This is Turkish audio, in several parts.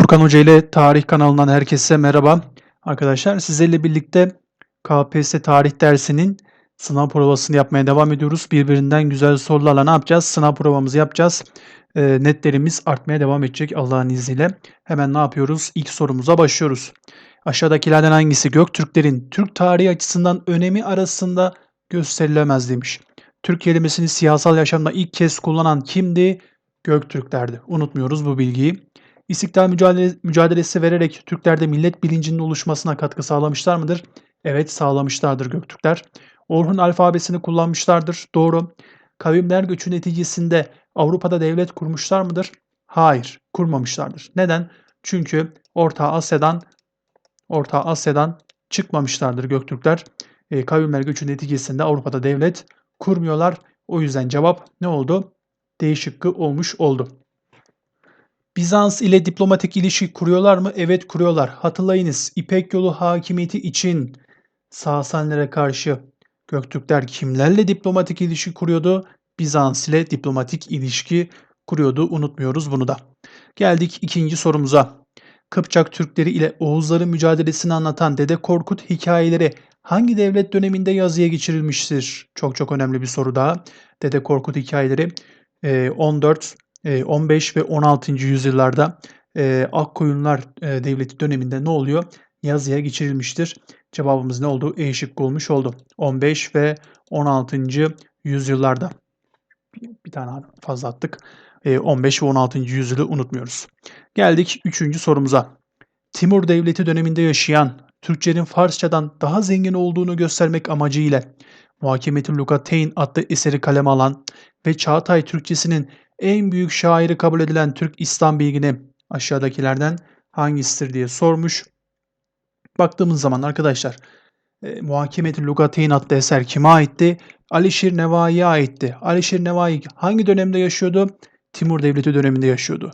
Furkan Hoca ile Tarih kanalından herkese merhaba. Arkadaşlar sizlerle birlikte KPSS tarih dersinin sınav provasını yapmaya devam ediyoruz. Birbirinden güzel sorularla ne yapacağız? Sınav provamızı yapacağız. E, netlerimiz artmaya devam edecek Allah'ın izniyle. Hemen ne yapıyoruz? İlk sorumuza başlıyoruz. Aşağıdakilerden hangisi Göktürklerin Türk tarihi açısından önemi arasında gösterilemez demiş. Türk kelimesini siyasal yaşamda ilk kez kullanan kimdi? Göktürklerdi. Unutmuyoruz bu bilgiyi. İstiklal mücadele, mücadelesi vererek Türklerde millet bilincinin oluşmasına katkı sağlamışlar mıdır? Evet sağlamışlardır Göktürkler. Orhun alfabesini kullanmışlardır. Doğru. Kavimler göçü neticesinde Avrupa'da devlet kurmuşlar mıdır? Hayır, kurmamışlardır. Neden? Çünkü Orta Asya'dan Orta Asya'dan çıkmamışlardır Göktürkler. E, kavimler göçü neticesinde Avrupa'da devlet kurmuyorlar. O yüzden cevap ne oldu? D şıkkı olmuş oldu. Bizans ile diplomatik ilişki kuruyorlar mı? Evet kuruyorlar. Hatırlayınız İpek yolu hakimiyeti için Sasanilere karşı Göktürkler kimlerle diplomatik ilişki kuruyordu? Bizans ile diplomatik ilişki kuruyordu. Unutmuyoruz bunu da. Geldik ikinci sorumuza. Kıpçak Türkleri ile Oğuzların mücadelesini anlatan Dede Korkut hikayeleri hangi devlet döneminde yazıya geçirilmiştir? Çok çok önemli bir soru daha. Dede Korkut hikayeleri 14 15 ve 16. yüzyıllarda e, Akkoyunlar e, Devleti döneminde ne oluyor? Yazıya geçirilmiştir. Cevabımız ne oldu? E şıkkı olmuş oldu. 15 ve 16. yüzyıllarda. Bir, tane fazla attık. E, 15 ve 16. yüzyılı unutmuyoruz. Geldik 3. sorumuza. Timur Devleti döneminde yaşayan Türkçenin Farsçadan daha zengin olduğunu göstermek amacıyla Muhakemetül Lugateyn adlı eseri kaleme alan ve Çağatay Türkçesinin en büyük şairi kabul edilen Türk İslam bilgini aşağıdakilerden hangisidir diye sormuş. Baktığımız zaman arkadaşlar e, Muhakemet-i Lugateyn adlı eser kime aitti? Alişir Nevai'ye aitti. Alişir Nevai hangi dönemde yaşıyordu? Timur Devleti döneminde yaşıyordu.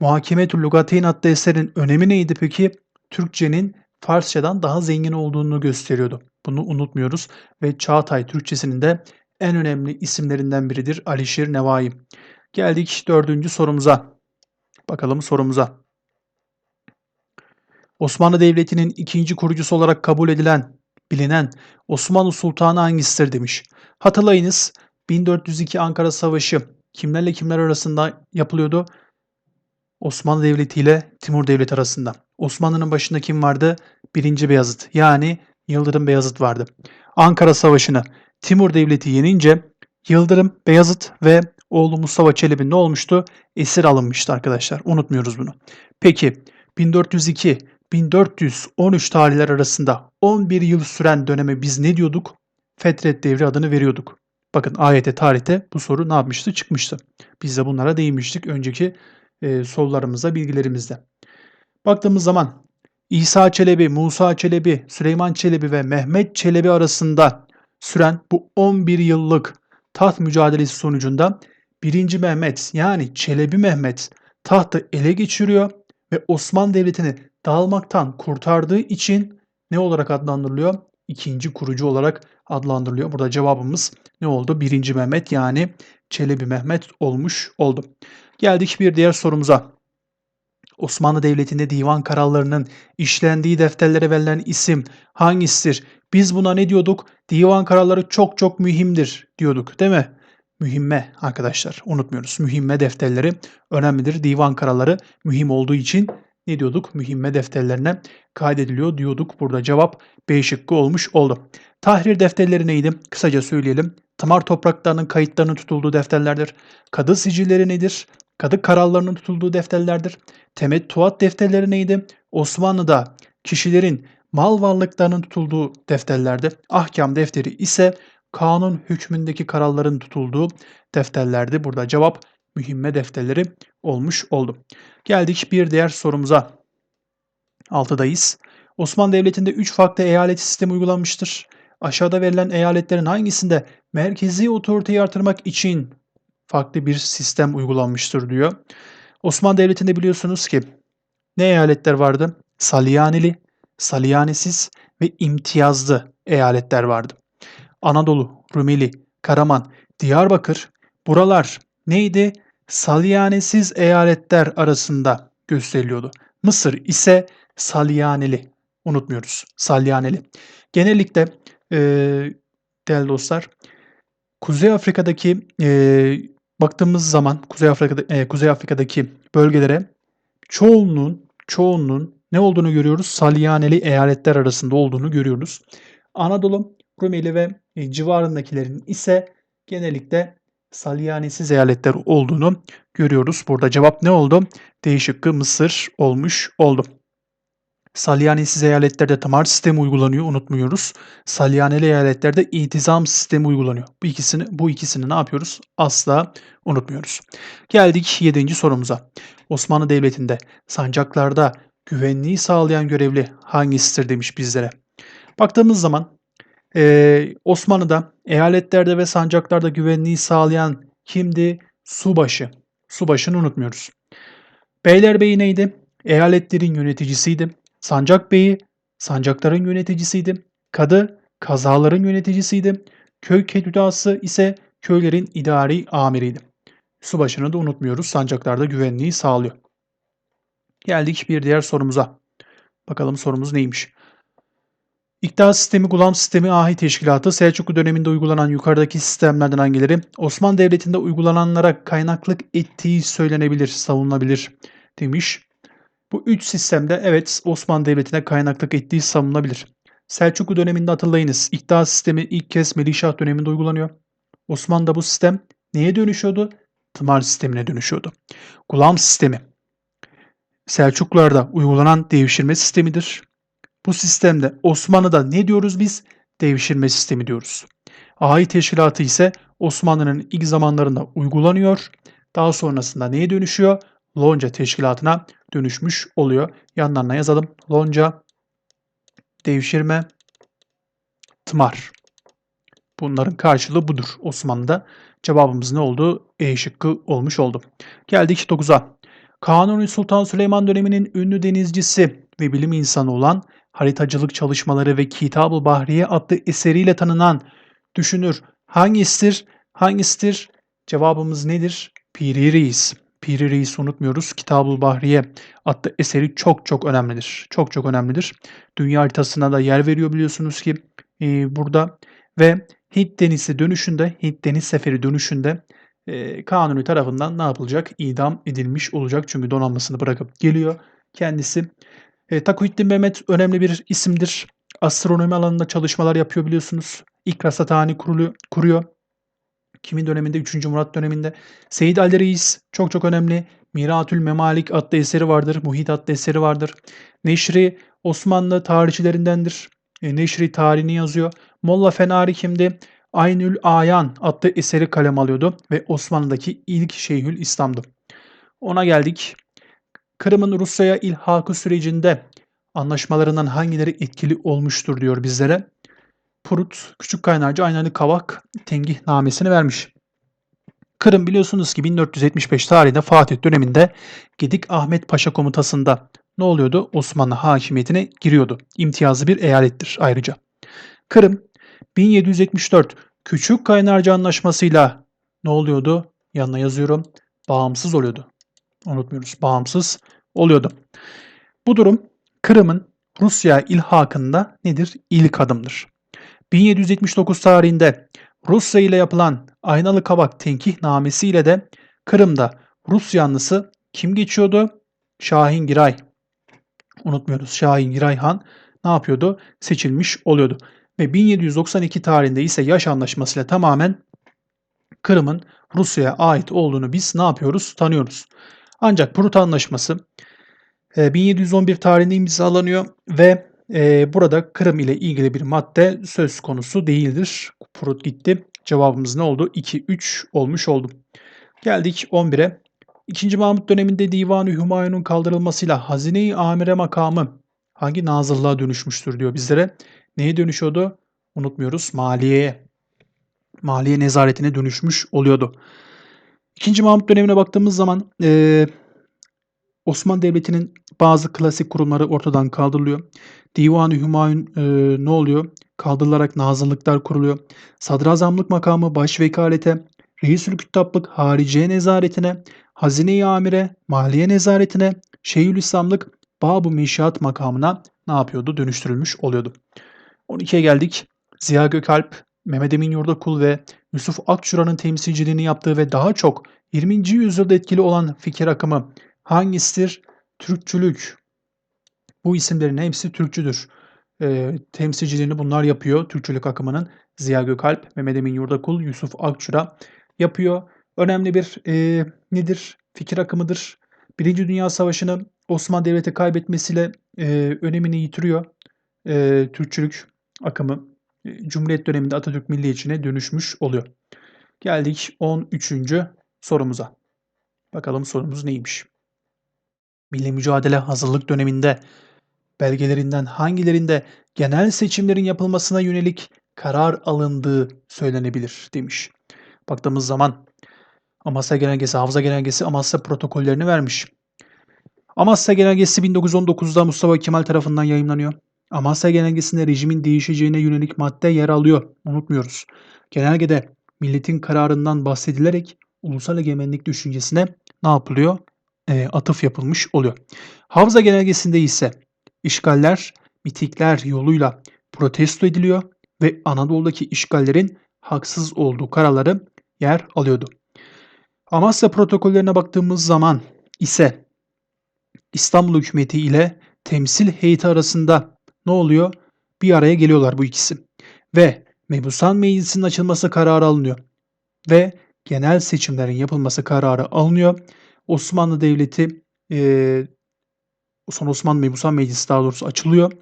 Muhakemet-i Lugateyn adlı eserin önemi neydi peki? Türkçenin Farsçadan daha zengin olduğunu gösteriyordu. Bunu unutmuyoruz ve Çağatay Türkçesinin de en önemli isimlerinden biridir Alişir Nevai. Geldik dördüncü sorumuza. Bakalım sorumuza. Osmanlı Devleti'nin ikinci kurucusu olarak kabul edilen, bilinen Osmanlı Sultanı hangisidir demiş. Hatırlayınız 1402 Ankara Savaşı kimlerle kimler arasında yapılıyordu? Osmanlı Devleti ile Timur Devleti arasında. Osmanlı'nın başında kim vardı? Birinci Beyazıt yani Yıldırım Beyazıt vardı. Ankara Savaşı'nı Timur Devleti yenince Yıldırım, Beyazıt ve oğlu Mustafa Çelebi ne olmuştu? Esir alınmıştı arkadaşlar. Unutmuyoruz bunu. Peki 1402-1413 tarihler arasında 11 yıl süren döneme biz ne diyorduk? Fetret devri adını veriyorduk. Bakın ayete tarihte bu soru ne yapmıştı? Çıkmıştı. Biz de bunlara değinmiştik önceki e, sorularımızda, bilgilerimizde. Baktığımız zaman İsa Çelebi, Musa Çelebi, Süleyman Çelebi ve Mehmet Çelebi arasında süren bu 11 yıllık taht mücadelesi sonucunda 1. Mehmet yani Çelebi Mehmet tahtı ele geçiriyor ve Osmanlı Devleti'ni dağılmaktan kurtardığı için ne olarak adlandırılıyor? İkinci kurucu olarak adlandırılıyor. Burada cevabımız ne oldu? 1. Mehmet yani Çelebi Mehmet olmuş oldu. Geldik bir diğer sorumuza. Osmanlı Devleti'nde divan kararlarının işlendiği defterlere verilen isim hangisidir? Biz buna ne diyorduk? Divan kararları çok çok mühimdir diyorduk değil mi? Mühimme arkadaşlar unutmuyoruz. Mühimme defterleri önemlidir. Divan kararları mühim olduğu için ne diyorduk? Mühimme defterlerine kaydediliyor diyorduk. Burada cevap B şıkkı olmuş oldu. Tahrir defterleri neydi? Kısaca söyleyelim. Tamar topraklarının kayıtlarının tutulduğu defterlerdir. Kadı sicilleri nedir? Kadı kararlarının tutulduğu defterlerdir. Temettuat defterleri neydi? Osmanlı'da kişilerin mal varlıklarının tutulduğu defterlerde. Ahkam defteri ise kanun hükmündeki kararların tutulduğu defterlerdi. Burada cevap mühimme defterleri olmuş oldu. Geldik bir diğer sorumuza. Altıdayız. Osmanlı Devleti'nde 3 farklı eyalet sistemi uygulanmıştır. Aşağıda verilen eyaletlerin hangisinde merkezi otoriteyi artırmak için farklı bir sistem uygulanmıştır diyor. Osmanlı Devleti'nde biliyorsunuz ki ne eyaletler vardı? Salyanili, Salyanesiz ve imtiyazlı eyaletler vardı. Anadolu, Rumeli, Karaman, Diyarbakır buralar neydi? Salyanesiz eyaletler arasında gösteriliyordu. Mısır ise salyaneli. Unutmuyoruz. Salyaneli. Genellikle e, değerli dostlar Kuzey Afrika'daki e, baktığımız zaman Kuzey Afrika'da e, Kuzey Afrika'daki bölgelere çoğunluğun çoğunluğun ne olduğunu görüyoruz? Salyaneli eyaletler arasında olduğunu görüyoruz. Anadolu, Rumeli ve e, civarındakilerin ise genellikle salyanesiz eyaletler olduğunu görüyoruz. Burada cevap ne oldu? D şıkkı Mısır olmuş oldu. Salyanesiz eyaletlerde tamar sistemi uygulanıyor unutmuyoruz. Salyaneli eyaletlerde itizam sistemi uygulanıyor. Bu ikisini bu ikisini ne yapıyoruz? Asla unutmuyoruz. Geldik 7. sorumuza. Osmanlı Devleti'nde sancaklarda güvenliği sağlayan görevli hangisidir demiş bizlere. Baktığımız zaman ee, Osmanlı'da eyaletlerde ve sancaklarda güvenliği sağlayan kimdi? Subaşı. Subaşını unutmuyoruz. Beylerbeyi neydi? Eyaletlerin yöneticisiydi. Sancak Beyi sancakların yöneticisiydi. Kadı kazaların yöneticisiydi. Köy ketüdası ise köylerin idari amiriydi. Subaşını da unutmuyoruz. Sancaklarda güvenliği sağlıyor. Geldik bir diğer sorumuza. Bakalım sorumuz neymiş? İktidar sistemi, gulam sistemi, ahi teşkilatı Selçuklu döneminde uygulanan yukarıdaki sistemlerden hangileri Osmanlı Devleti'nde uygulananlara kaynaklık ettiği söylenebilir, savunulabilir demiş. Bu üç sistemde evet Osmanlı Devleti'ne kaynaklık ettiği savunulabilir. Selçuklu döneminde hatırlayınız. İktidar sistemi ilk kez Melihşah döneminde uygulanıyor. Osmanlı'da bu sistem neye dönüşüyordu? Tımar sistemine dönüşüyordu. Gulam sistemi Selçuklularda uygulanan devşirme sistemidir. Bu sistemde Osmanlı'da ne diyoruz biz? Devşirme sistemi diyoruz. Ahi teşkilatı ise Osmanlı'nın ilk zamanlarında uygulanıyor. Daha sonrasında neye dönüşüyor? Lonca teşkilatına dönüşmüş oluyor. Yanlarına yazalım. Lonca, devşirme, tımar. Bunların karşılığı budur Osmanlı'da. Cevabımız ne oldu? E şıkkı olmuş oldu. Geldik 9'a. Kanuni Sultan Süleyman döneminin ünlü denizcisi ve bilim insanı olan haritacılık çalışmaları ve Kitab-ı Bahriye adlı eseriyle tanınan düşünür hangisidir? Hangisidir? Cevabımız nedir? Piri Reis. Piri Reis unutmuyoruz. Kitab-ı Bahriye adlı eseri çok çok önemlidir. Çok çok önemlidir. Dünya haritasına da yer veriyor biliyorsunuz ki e, burada ve Hint denizi dönüşünde, Hint deniz seferi dönüşünde e, Kanuni tarafından ne yapılacak? İdam edilmiş olacak çünkü donanmasını bırakıp geliyor. Kendisi e, Takuittin Mehmet önemli bir isimdir. Astronomi alanında çalışmalar yapıyor biliyorsunuz. İlk rasathane kuruluyor, kuruyor. Kimin döneminde? 3. Murat döneminde. Seyyid Ali Reis çok çok önemli. Miratül Memalik adlı eseri vardır. Muhit adlı eseri vardır. Neşri Osmanlı tarihçilerindendir. E, Neşri tarihini yazıyor. Molla Fenari kimdi? Aynül Ayan adlı eseri kalem alıyordu ve Osmanlı'daki ilk Şeyhül İslam'dı. Ona geldik. Kırım'ın Rusya'ya ilhakı sürecinde anlaşmalarından hangileri etkili olmuştur diyor bizlere. Prut, Küçük Kaynarca, Aynalı Kavak tengih namesini vermiş. Kırım biliyorsunuz ki 1475 tarihinde Fatih döneminde Gedik Ahmet Paşa komutasında ne oluyordu? Osmanlı hakimiyetine giriyordu. İmtiyazlı bir eyalettir ayrıca. Kırım 1774 Küçük Kaynarca Anlaşması'yla ne oluyordu? Yanına yazıyorum. Bağımsız oluyordu. Unutmuyoruz. Bağımsız oluyordu. Bu durum Kırım'ın Rusya ilhakında nedir? İlk adımdır. 1779 tarihinde Rusya ile yapılan Aynalı Kabak tenkih namesiyle de Kırım'da Rus yanlısı kim geçiyordu? Şahin Giray. Unutmuyoruz. Şahin Giray Han ne yapıyordu? Seçilmiş oluyordu. Ve 1792 tarihinde ise yaş anlaşmasıyla tamamen Kırım'ın Rusya'ya ait olduğunu biz ne yapıyoruz? Tanıyoruz. Ancak Prut Anlaşması 1711 tarihinde imzalanıyor ve e, burada Kırım ile ilgili bir madde söz konusu değildir. Prut gitti. Cevabımız ne oldu? 2-3 olmuş oldu. Geldik 11'e. 2. Mahmut döneminde Divan-ı Hümayun'un kaldırılmasıyla Hazine-i Amire makamı hangi nazırlığa dönüşmüştür diyor bizlere. Neye dönüşüyordu? Unutmuyoruz. Maliyeye. Maliye nezaretine dönüşmüş oluyordu. İkinci Mahmut dönemine baktığımız zaman e, Osmanlı Devleti'nin bazı klasik kurumları ortadan kaldırılıyor. Divan-ı Hümayun e, ne oluyor? Kaldırılarak nazırlıklar kuruluyor. Sadrazamlık makamı baş vekalete, Reisül Küttaplık hariciye nezaretine, hazine-i amire, maliye nezaretine, Şeyhülislamlık Bab-ı Meşiat makamına ne yapıyordu? Dönüştürülmüş oluyordu. 12'ye geldik. Ziya Gökalp, Mehmet Emin Yurdakul ve Yusuf Akçura'nın temsilciliğini yaptığı ve daha çok 20. yüzyılda etkili olan fikir akımı hangisidir? Türkçülük. Bu isimlerin hepsi Türkçüdür. E, temsilciliğini bunlar yapıyor. Türkçülük akımının Ziya Gökalp, Mehmet Emin Yurdakul, Yusuf Akçura yapıyor. Önemli bir e, nedir? Fikir akımıdır. Birinci Dünya Savaşı'nı Osmanlı Devleti kaybetmesiyle e, önemini yitiriyor. E, Türkçülük akımı e, Cumhuriyet döneminde Atatürk milliyetçiliğine dönüşmüş oluyor. Geldik 13. sorumuza. Bakalım sorumuz neymiş? Milli mücadele hazırlık döneminde belgelerinden hangilerinde genel seçimlerin yapılmasına yönelik karar alındığı söylenebilir demiş. Baktığımız zaman Amasya Genelgesi, Hafıza Genelgesi Amasya protokollerini vermiş. Amasya Genelgesi 1919'da Mustafa Kemal tarafından yayımlanıyor. Amasya Genelgesi'nde rejimin değişeceğine yönelik madde yer alıyor. Unutmuyoruz. Genelgede milletin kararından bahsedilerek ulusal egemenlik düşüncesine ne yapılıyor? E, atıf yapılmış oluyor. Hafıza Genelgesi'nde ise işgaller, mitikler yoluyla protesto ediliyor ve Anadolu'daki işgallerin haksız olduğu kararları yer alıyordu. Amasya protokollerine baktığımız zaman ise İstanbul hükümeti ile temsil heyeti arasında ne oluyor? Bir araya geliyorlar bu ikisi. Ve Mebusan Meclisi'nin açılması kararı alınıyor. Ve genel seçimlerin yapılması kararı alınıyor. Osmanlı Devleti e, Son Osmanlı Mebusan Meclisi daha doğrusu açılıyor.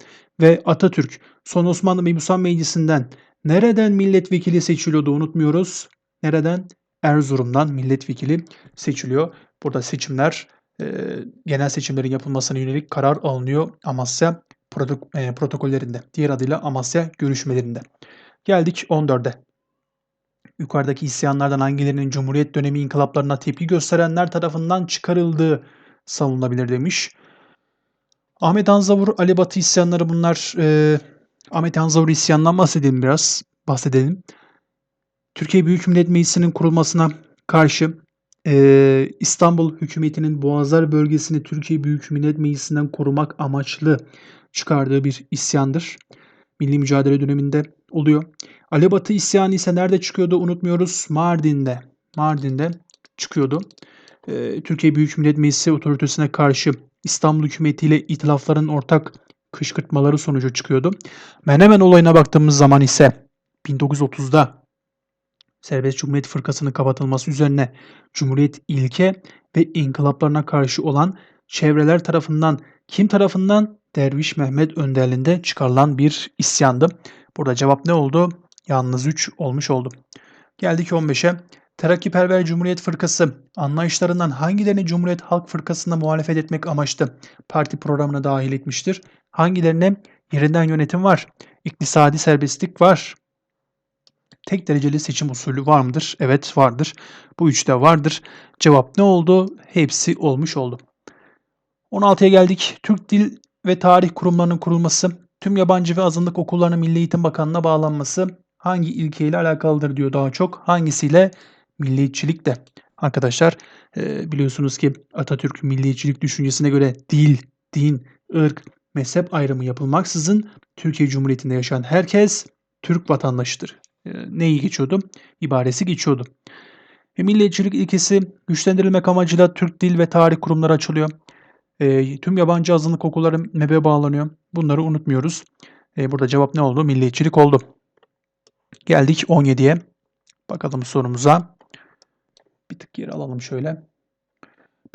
Ve Atatürk Son Osmanlı Mebusan Meclisi'nden nereden milletvekili seçiliyordu unutmuyoruz. Nereden? Erzurum'dan milletvekili seçiliyor. Burada seçimler e, genel seçimlerin yapılmasına yönelik karar alınıyor Amasya protok e, protokollerinde. Diğer adıyla Amasya görüşmelerinde. Geldik 14'e. Yukarıdaki isyanlardan hangilerinin Cumhuriyet dönemi inkılaplarına tepki gösterenler tarafından çıkarıldığı savunulabilir demiş. Ahmet Anzavur, Ali Batı isyanları bunlar. E, Ahmet Anzavur isyanından bahsedelim biraz. Bahsedelim. Türkiye Büyük Millet Meclisi'nin kurulmasına karşı e, İstanbul hükümetinin Boğazlar bölgesini Türkiye Büyük Millet Meclisi'nden korumak amaçlı çıkardığı bir isyandır. Milli mücadele döneminde oluyor. Ali Batı isyanı ise nerede çıkıyordu unutmuyoruz. Mardin'de. Mardin'de çıkıyordu. Ee, Türkiye Büyük Millet Meclisi otoritesine karşı İstanbul hükümetiyle itilafların ortak kışkırtmaları sonucu çıkıyordu. Menemen olayına baktığımız zaman ise 1930'da Serbest Cumhuriyet Fırkası'nın kapatılması üzerine Cumhuriyet ilke ve inkılaplarına karşı olan çevreler tarafından kim tarafından? Derviş Mehmet önderliğinde çıkarılan bir isyandı. Burada cevap ne oldu? Yalnız 3 olmuş oldu. Geldik 15'e. Terakkiperver Cumhuriyet Fırkası anlayışlarından hangilerini Cumhuriyet Halk Fırkası'na muhalefet etmek amaçlı parti programına dahil etmiştir? Hangilerine yerinden yönetim var? İktisadi serbestlik var. Tek dereceli seçim usulü var mıdır? Evet vardır. Bu üçte vardır. Cevap ne oldu? Hepsi olmuş oldu. 16'ya geldik. Türk Dil ve Tarih Kurumlarının kurulması, tüm yabancı ve azınlık okullarının Milli Eğitim Bakanlığı'na bağlanması hangi ilkeyle alakalıdır diyor daha çok. Hangisiyle? Milliyetçilik de. Arkadaşlar e, biliyorsunuz ki Atatürk milliyetçilik düşüncesine göre dil, din, ırk, mezhep ayrımı yapılmaksızın Türkiye Cumhuriyeti'nde yaşayan herkes Türk vatandaşıdır. E, neyi geçiyordu? İbaresi geçiyordu. E, milliyetçilik ilkesi güçlendirilmek amacıyla Türk Dil ve Tarih Kurumları açılıyor. E, tüm yabancı azınlık okulları MEB'e bağlanıyor. Bunları unutmuyoruz. E, burada cevap ne oldu? Milliyetçilik oldu. Geldik 17'ye. Bakalım sorumuza. Bir tık geri alalım şöyle.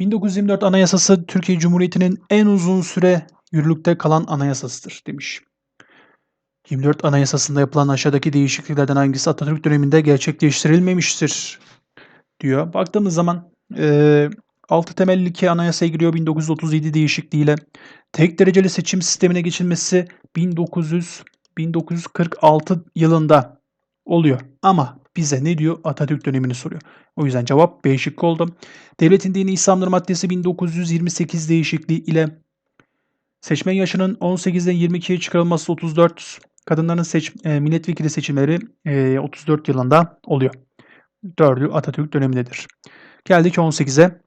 1924 Anayasası Türkiye Cumhuriyeti'nin en uzun süre yürürlükte kalan anayasasıdır demiş. 24 Anayasası'nda yapılan aşağıdaki değişikliklerden hangisi Atatürk döneminde gerçekleştirilmemiştir diyor. Baktığımız zaman e, 6 temelli iki anayasaya giriyor 1937 değişikliğiyle. Tek dereceli seçim sistemine geçilmesi 1900 1946 yılında oluyor. Ama bize ne diyor? Atatürk dönemini soruyor. O yüzden cevap B şıkkı oldu. Devletin dini İslamdır maddesi 1928 değişikliği ile seçmen yaşının 18'den 22'ye çıkarılması 34 kadınların seç, e, milletvekili seçimleri e, 34 yılında oluyor. Dördü Atatürk dönemindedir. Geldik 18'e.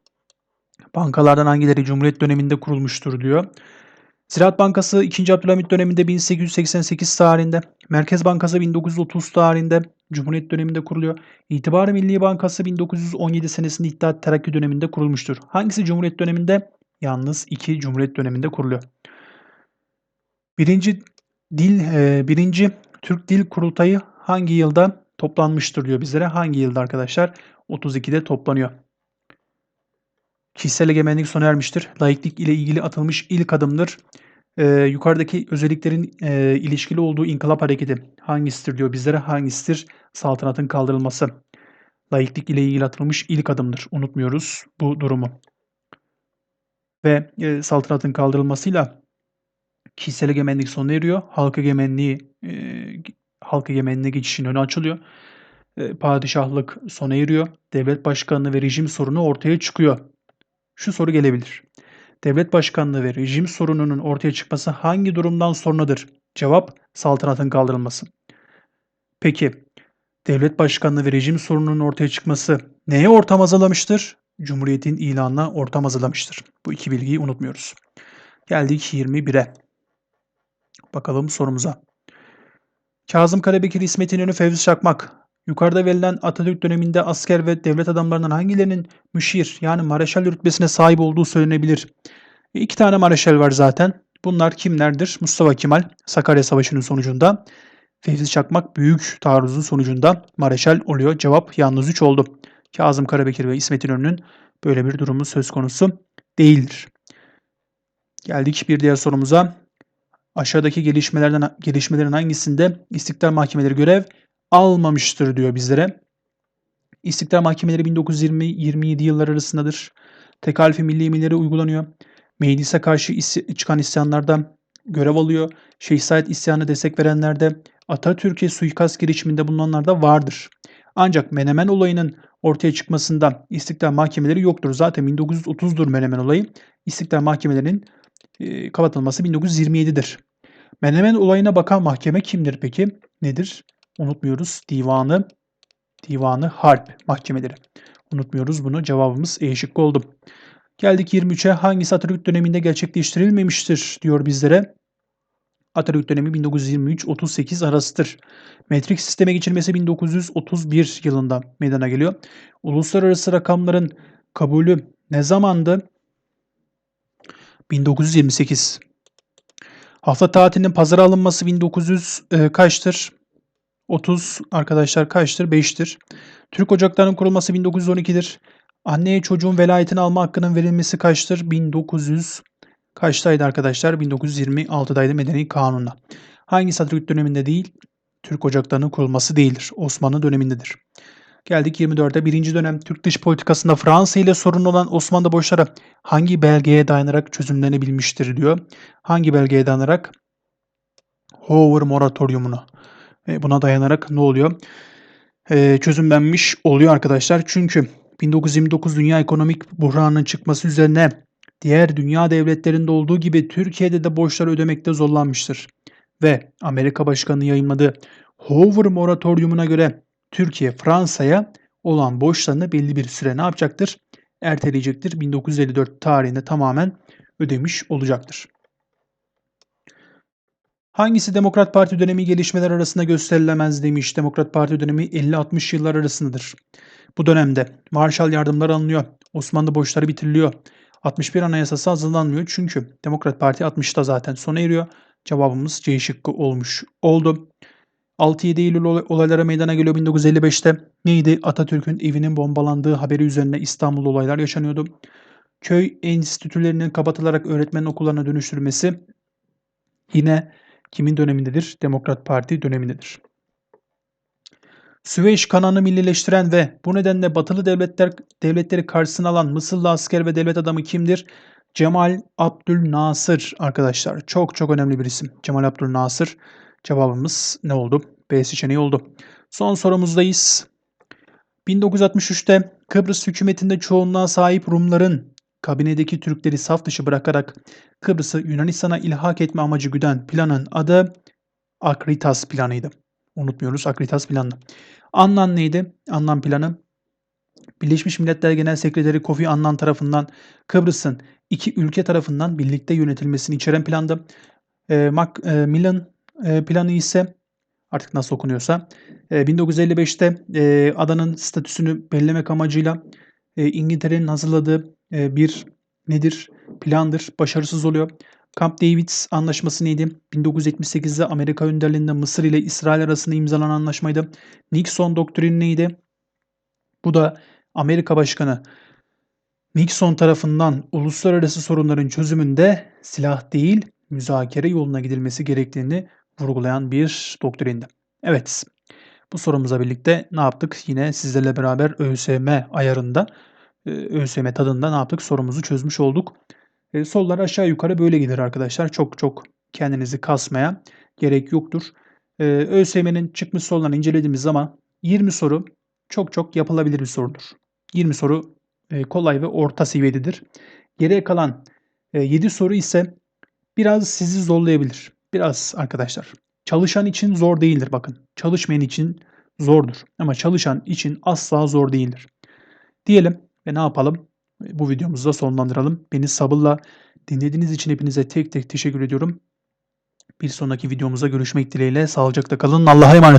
Bankalardan hangileri Cumhuriyet döneminde kurulmuştur diyor. Ziraat Bankası 2. Abdülhamit döneminde 1888 tarihinde, Merkez Bankası 1930 tarihinde Cumhuriyet döneminde kuruluyor. İtibar Milli Bankası 1917 senesinde İttihat Terakki döneminde kurulmuştur. Hangisi Cumhuriyet döneminde? Yalnız iki Cumhuriyet döneminde kuruluyor. Birinci dil, e, birinci Türk Dil Kurultayı hangi yılda toplanmıştır diyor bizlere. Hangi yılda arkadaşlar? 32'de toplanıyor. Kişisel egemenlik sona ermiştir. Laiklik ile ilgili atılmış ilk adımdır. Ee, yukarıdaki özelliklerin e, ilişkili olduğu inkılap hareketi hangisidir diyor bizlere. Hangisidir? Saltanatın kaldırılması. Laiklik ile ilgili atılmış ilk adımdır. Unutmuyoruz bu durumu. Ve e, saltanatın kaldırılmasıyla kişisel egemenlik sona eriyor. Halk egemenliği e, halk egemenliğine geçişin önü açılıyor. E, padişahlık sona eriyor. Devlet başkanlığı ve rejim sorunu ortaya çıkıyor. Şu soru gelebilir. Devlet başkanlığı ve rejim sorununun ortaya çıkması hangi durumdan sonradır? Cevap saltanatın kaldırılması. Peki devlet başkanlığı ve rejim sorununun ortaya çıkması neye ortam hazırlamıştır? Cumhuriyetin ilanına ortam hazırlamıştır. Bu iki bilgiyi unutmuyoruz. Geldik 21'e. Bakalım sorumuza. Kazım Karabekir, İsmet İnönü, Fevzi Çakmak. Yukarıda verilen Atatürk döneminde asker ve devlet adamlarından hangilerinin müşir yani mareşal rütbesine sahip olduğu söylenebilir? İki tane mareşal var zaten. Bunlar kimlerdir? Mustafa Kemal Sakarya Savaşı'nın sonucunda. Fevzi Çakmak büyük taarruzun sonucunda mareşal oluyor. Cevap yalnız 3 oldu. Kazım Karabekir ve İsmet İnönü'nün böyle bir durumu söz konusu değildir. Geldik bir diğer sorumuza. Aşağıdaki gelişmelerden gelişmelerin hangisinde istiklal mahkemeleri görev almamıştır diyor bizlere. İstiklal mahkemeleri 1920-27 yıllar arasındadır. Tekalifi milli emirleri uygulanıyor. Meclise karşı isy- çıkan isyanlarda görev alıyor. Şeyh Said isyanı destek verenlerde Atatürk'e suikast girişiminde bulunanlar da vardır. Ancak Menemen olayının ortaya çıkmasında istiklal mahkemeleri yoktur. Zaten 1930'dur Menemen olayı. İstiklal mahkemelerinin e, kapatılması 1927'dir. Menemen olayına bakan mahkeme kimdir peki? Nedir? Unutmuyoruz. Divanı Divanı Harp mahkemeleri. Unutmuyoruz bunu. Cevabımız E şıkkı oldu. Geldik 23'e. Hangisi Atatürk döneminde gerçekleştirilmemiştir diyor bizlere. Atatürk dönemi 1923-38 arasıdır. Metrik sisteme geçilmesi 1931 yılında meydana geliyor. Uluslararası rakamların kabulü ne zamandı? 1928. Hafta tatilinin pazara alınması 1900 e, kaçtır? 30 arkadaşlar kaçtır? 5'tir. Türk ocaklarının kurulması 1912'dir. Anneye çocuğun velayetini alma hakkının verilmesi kaçtır? 1900 kaçtaydı arkadaşlar? 1926'daydı Medeni Kanun'la. Hangisi Atatürk döneminde değil? Türk ocaklarının kurulması değildir. Osmanlı dönemindedir. Geldik 24'e. Birinci dönem Türk dış politikasında Fransa ile sorun olan Osmanlı borçları hangi belgeye dayanarak çözümlenebilmiştir diyor. Hangi belgeye dayanarak? Hoover Moratoriumunu. E, buna dayanarak ne oluyor? E, çözümlenmiş oluyor arkadaşlar. Çünkü 1929 dünya ekonomik buhranının çıkması üzerine diğer dünya devletlerinde olduğu gibi Türkiye'de de borçları ödemekte zorlanmıştır. Ve Amerika Başkanı yayınladığı Hoover Moratoriumuna göre Türkiye Fransa'ya olan borçlarını belli bir süre ne yapacaktır? Erteleyecektir. 1954 tarihinde tamamen ödemiş olacaktır. Hangisi Demokrat Parti dönemi gelişmeler arasında gösterilemez demiş. Demokrat Parti dönemi 50-60 yıllar arasındadır. Bu dönemde Marshall yardımları alınıyor. Osmanlı borçları bitiriliyor. 61 Anayasası hazırlanmıyor çünkü Demokrat Parti 60'ta zaten sona eriyor. Cevabımız C şıkkı olmuş oldu. 6-7 Eylül olaylara meydana geliyor 1955'te. Neydi? Atatürk'ün evinin bombalandığı haberi üzerine İstanbul olaylar yaşanıyordu. Köy enstitülerinin kapatılarak öğretmen okullarına dönüştürülmesi yine kimin dönemindedir? Demokrat Parti dönemindedir. Süveyş kanalını millileştiren ve bu nedenle batılı devletler devletleri karşısına alan Mısırlı asker ve devlet adamı kimdir? Cemal Abdülnasır arkadaşlar. Çok çok önemli bir isim. Cemal Abdülnasır. Cevabımız ne oldu? B seçeneği oldu. Son sorumuzdayız. 1963'te Kıbrıs hükümetinde çoğunluğa sahip Rumların kabinedeki Türkleri saf dışı bırakarak Kıbrıs'ı Yunanistan'a ilhak etme amacı güden planın adı Akritas planıydı. Unutmuyoruz Akritas planı. Anlam neydi? Anlam planı Birleşmiş Milletler Genel Sekreteri Kofi Annan tarafından Kıbrıs'ın iki ülke tarafından birlikte yönetilmesini içeren plandı. E, Macmillan e, planı ise artık nasıl okunuyorsa e, 1955'te e, adanın statüsünü belirlemek amacıyla e, İngiltere'nin hazırladığı e, bir nedir plandır başarısız oluyor. Camp David anlaşması neydi? 1978'de Amerika önderliğinde Mısır ile İsrail arasında imzalanan anlaşmaydı. Nixon doktrini neydi? Bu da Amerika Başkanı Nixon tarafından uluslararası sorunların çözümünde silah değil müzakere yoluna gidilmesi gerektiğini vurgulayan bir doktrindi. Evet, bu sorumuza birlikte ne yaptık? Yine sizlerle beraber ÖSYM ayarında, ÖSYM tadında ne yaptık? Sorumuzu çözmüş olduk. E, sorular aşağı yukarı böyle gelir arkadaşlar. Çok çok kendinizi kasmaya gerek yoktur. E, ÖSYM'nin çıkmış sorularını incelediğimiz zaman 20 soru çok çok yapılabilir bir sorudur. 20 soru e, kolay ve orta seviyededir. Geriye kalan e, 7 soru ise biraz sizi zorlayabilir. Biraz arkadaşlar. Çalışan için zor değildir bakın. Çalışmayan için zordur. Ama çalışan için asla zor değildir. Diyelim ve ne yapalım? Bu videomuzu da sonlandıralım. Beni sabırla dinlediğiniz için hepinize tek tek teşekkür ediyorum. Bir sonraki videomuzda görüşmek dileğiyle. Sağlıcakla kalın. Allah'a emanet